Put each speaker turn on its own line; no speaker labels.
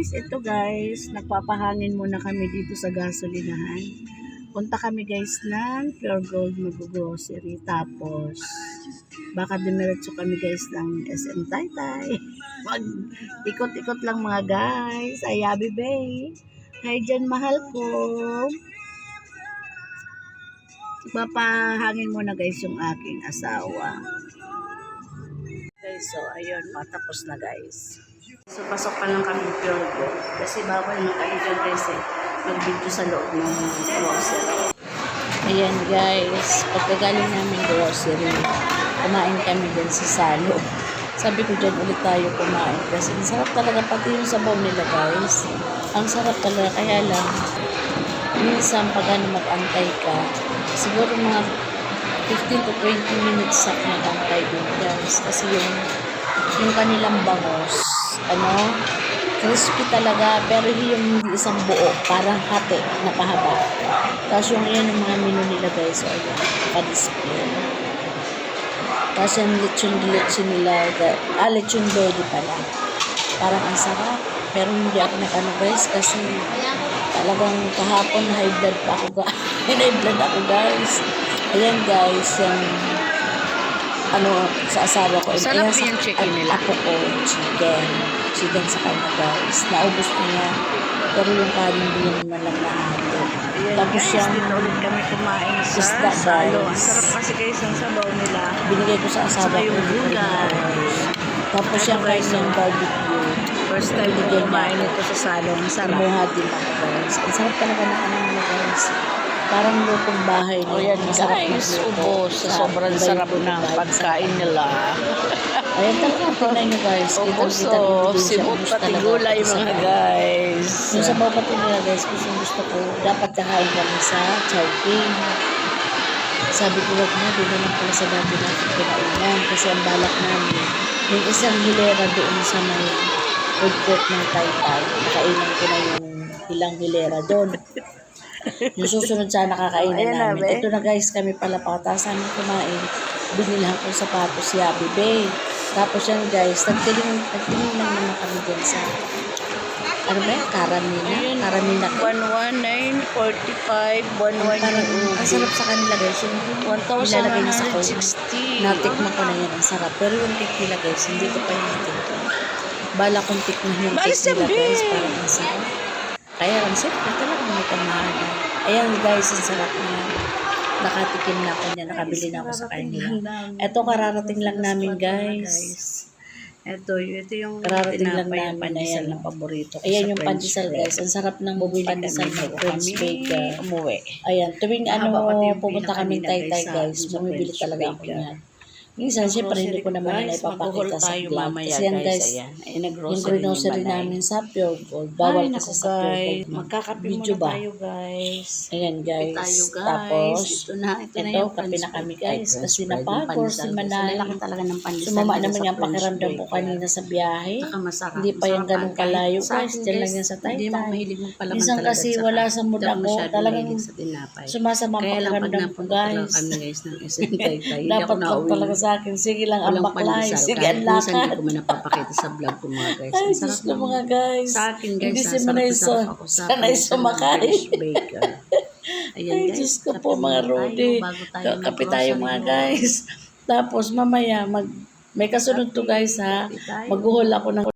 guys, ito guys, nagpapahangin muna kami dito sa gasolinahan. Punta kami guys ng Pure Gold mag-grocery. Tapos, baka dumiretso kami guys ng SM Taytay. Mag ikot-ikot lang mga guys. Ay, Abi Bay. Hi dyan, mahal ko. Papahangin muna guys yung aking asawa. Guys, so ayun, matapos na guys. So pasok pa lang kami gold. Kasi bawal dyan guys eh. Mag-video sa loob ng grocery. Ayan guys, pagkagaling namin grocery, kumain kami din sa salo. Sabi ko dyan ulit tayo kumain kasi ang sarap talaga pati yung sabaw nila guys. Ang sarap talaga kaya lang minsan pag ano mag-antay ka, siguro mga 15 to 20 minutes sa mag-antay din guys. Kasi yung yung kanilang bangos, ano, crispy talaga, pero yung isang buo, parang hati, napahaba. Tapos yung yan yung mga menu nila guys, so ayan, pa-display. Tapos yung lechon-lechon nila, ah, lechon dodi pala. Parang ang sarap. Pero hindi ako nag-ano guys, kasi talagang kahapon high blood pa ako guys. high blood ako guys. Ayan guys, yung ano, sa asawa ko.
Sarap
Ayan, sa-
yung chicken
at
nila.
Ako ko, chicken. Chicken sa kanya guys. Naubos na niya. Pero yung kanin din naman lang nahalo. Tapos
guys,
yung
dito ulit kami kumain sa
Isda,
salo. Ang sarap kasi guys ang sabaw nila.
binigay ko sa asawa ko.
yung gulay.
Tapos yung
guys,
yung
oh.
barbecue.
First time ko kumain ito sa salo. Ang sarap.
Kumuha din ako guys. Ang sarap talaga ng ano nila guys. Parang lutong bahay.
O yan guys, ubos sa sobrang sarap ng pagkain nila.
Ayan talaga, tingnan nyo guys. Kitang-kita
o,
Ubos
pati gulay mga guys.
Yung sa bawat pati nila guys, gusto gusto ko, dapat kakain kami sa Chowking. Sabi ko, wag na, doon na lang pala sa dati natin kinainan. Kasi ang balak namin, yung isang hilera doon sa may food court ng Taytay, nakainan ko na yung ilang hilera doon. Yung susunod sana kakainan
Ayan na,
namin.
be.
Ito na guys, kami pala pagkatapos namin kumain, binilhan ko sapatos si Abby Bay. Tapos yan guys, nagtiling, nagtiling lang naman kami dyan sa, ano ba yan? Karamina? Karamina.
11945,
Parang, ang sarap sa kanila guys. Yung nilalagay niya sa coin.
1160.
Natikman ko na yan, ang sarap. Pero yung cake nila guys, hindi ko pa yung natikman. Bala kong tikman yung cake nila guys, parang ang sarap. Kaya lang, siyempre talaga may kamahalan. Ayan guys, ang sarap niya. Nakatikim na ako niya, nakabili na ako sa kanila. Ito kararating lang namin guys.
Ito, ito yung
Kararating lang namin, ayan.
na paborito
Ayan yung pandesal guys. Ang sarap ng
Bumili
pandesal na French
kami
baker.
umuwi.
Ayan, tuwing ano,
pila
kami tay-tay
guys,
bumibili talaga ako niyan. Minsan, siyempre, hindi ko naman na
Guys, mag-haul
ipapakita sa
tayo
vlog.
mamaya,
Kasi yan guys,
ayan. Ay,
yung grocery namin sa Pure Gold. Bawal
Ay,
kasi sa Pure. Gold.
Magkakape
Video
muna
ba?
tayo guys.
Ayan guys.
Tayo guys.
Tapos,
ito na, ito, na
ito,
yung
kape na kami guys.
Ay,
Kasi napagor si. Manay.
Ang talaga ng pandesal
Sumama naman yung pakiramdam ko kanina sa biyahe. Hindi pa yan ganun
ang
kalayo guys. Diyan lang yan sa
Hindi mo
Taytay. Minsan kasi wala sa mood ako. Talagang. Sumasama ang
Kaya lang pag
pakiramdam ko guys.
kami guys ng SM Taytay, hindi
Dapat
nauwi.
talaga sa akin. Sige lang, ang
Walang
baklay. Sige,
Kahit
ang
hindi
lakad.
ko man napapakita sa vlog ko mga guys.
Ay,
Ang
Diyos ko
ng-
mga guys.
Sa akin guys,
Hindi
nasarap
Manay
na
so,
sarap ako sa
sanay
ng
sumakay.
Baker. Ayan
Ay,
guys,
Diyos ko
kape
po mga
tayo
Rudy.
bago tayo
Kape tayo
mag-grocery
mga guys. Tapos mamaya, mag, may kasunod to guys ha.
Kape tayo.
Maghuhol ako ng